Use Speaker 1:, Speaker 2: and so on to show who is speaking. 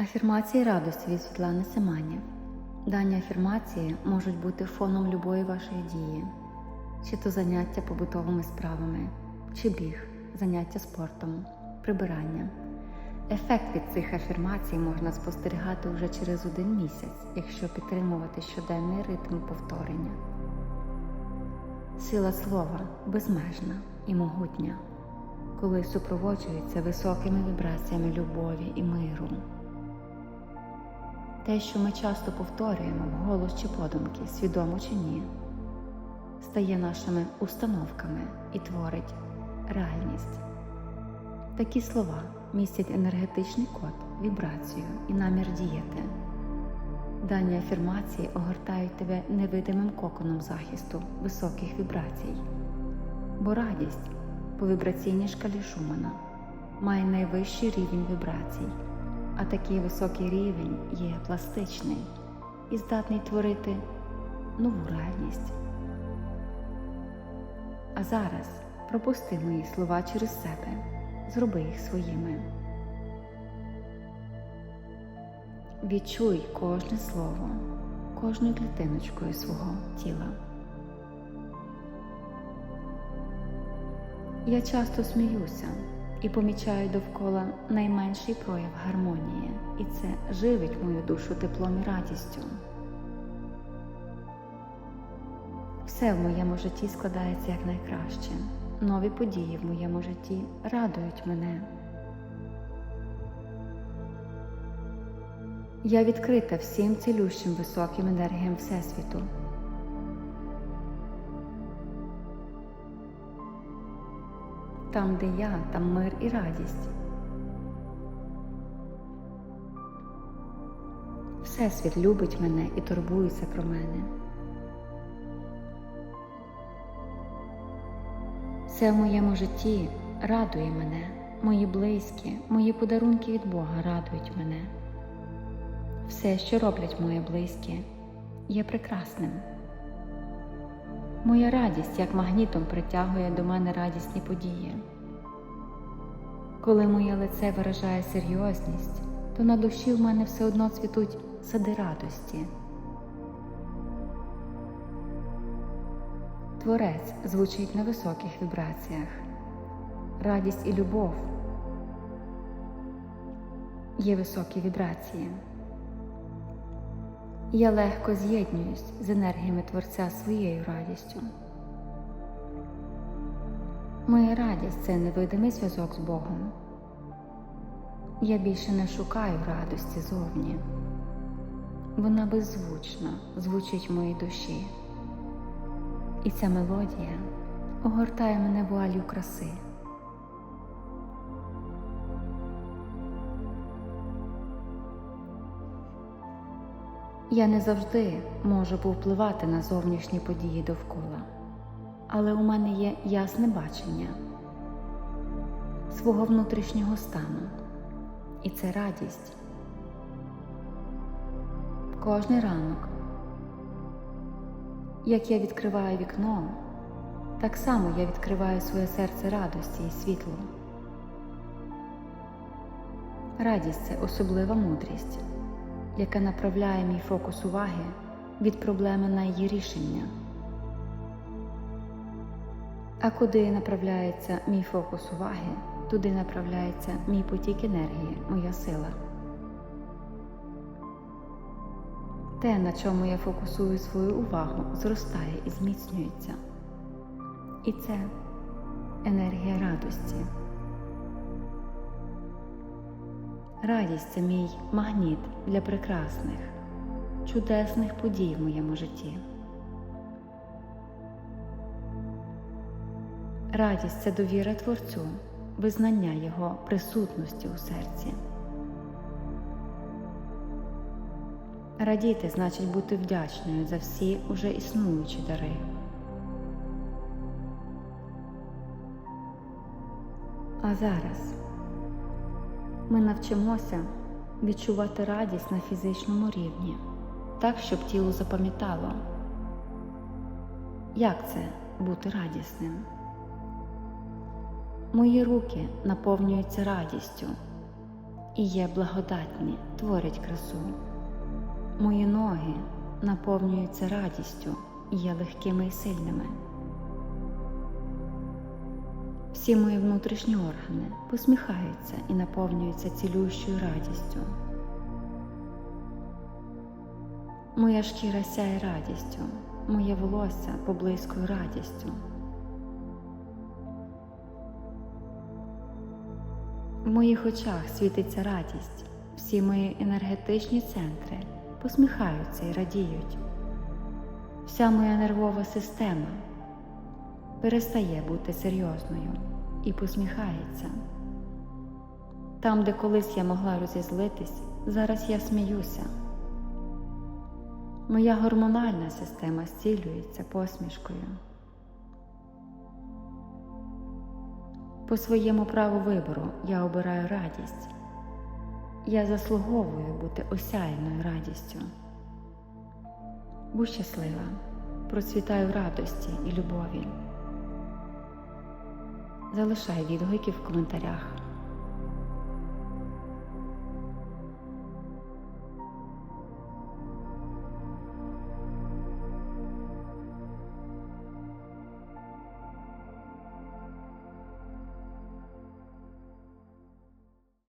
Speaker 1: Афірмації радості від Світлани Семенів. Дані афірмації можуть бути фоном любої вашої дії, чи то заняття побутовими справами, чи біг, заняття спортом, прибирання. Ефект від цих афірмацій можна спостерігати вже через один місяць, якщо підтримувати щоденний ритм повторення. Сила слова безмежна і могутня, коли супроводжується високими вібраціями любові і миру. Те, що ми часто повторюємо вголос чи подумки, свідомо чи ні, стає нашими установками і творить реальність. Такі слова містять енергетичний код, вібрацію і намір діяти. Дані афірмації огортають тебе невидимим коконом захисту високих вібрацій, бо радість по вібраційній шкалі Шумана має найвищий рівень вібрацій а такий високий рівень є пластичний і здатний творити нову реальність. А зараз пропусти мої слова через себе, зроби їх своїми. Відчуй кожне слово, кожною клітиночкою свого тіла. Я часто сміюся і помічаю довкола найменший прояв гармонії, і це живить мою душу теплом і радістю. Все в моєму житті складається якнайкраще. Нові події в моєму житті радують мене. Я відкрита всім цілющим високим енергіям Всесвіту. Там, де я, там мир і радість. Всесвіт любить мене і турбується про мене. Все в моєму житті радує мене, мої близькі, мої подарунки від Бога радують мене. Все, що роблять мої близькі, є прекрасним. Моя радість як магнітом притягує до мене радісні події. Коли моє лице виражає серйозність, то на душі в мене все одно цвітуть сади радості. Творець звучить на високих вібраціях. Радість і любов є високі вібрації. Я легко з'єднуюсь з енергіями Творця своєю радістю. Моя радість це невидимий зв'язок з Богом. Я більше не шукаю радості зовні. Вона беззвучно звучить в моїй душі. І ця мелодія огортає мене вуалью краси. Я не завжди можу повпливати на зовнішні події довкола, але у мене є ясне бачення свого внутрішнього стану, і це радість. Кожний ранок, як я відкриваю вікно, так само я відкриваю своє серце радості і світлу. Радість це особлива мудрість яка направляє мій фокус уваги від проблеми на її рішення. А куди направляється мій фокус уваги, туди направляється мій потік енергії, моя сила. Те, на чому я фокусую свою увагу, зростає і зміцнюється. І це енергія радості. Радість це мій магніт для прекрасних, чудесних подій в моєму житті. Радість це довіра Творцю, визнання Його присутності у серці. Радіти значить бути вдячною за всі уже існуючі дари. А зараз ми навчимося відчувати радість на фізичному рівні, так, щоб тіло запам'ятало, як це бути радісним. Мої руки наповнюються радістю, і є благодатні, творять красу. Мої ноги наповнюються радістю і є легкими і сильними. Всі мої внутрішні органи посміхаються і наповнюються цілющою радістю. Моя шкіра сяє радістю, моє волосся поблискує радістю. В моїх очах світиться радість, всі мої енергетичні центри посміхаються і радіють. Вся моя нервова система перестає бути серйозною і посміхається. Там, де колись я могла розізлитись, зараз я сміюся. Моя гормональна система зцілюється посмішкою. По своєму праву вибору я обираю радість. Я заслуговую бути осяяною радістю. Будь щаслива, процвітай у радості і любові. Залишай відгуки в коментарях.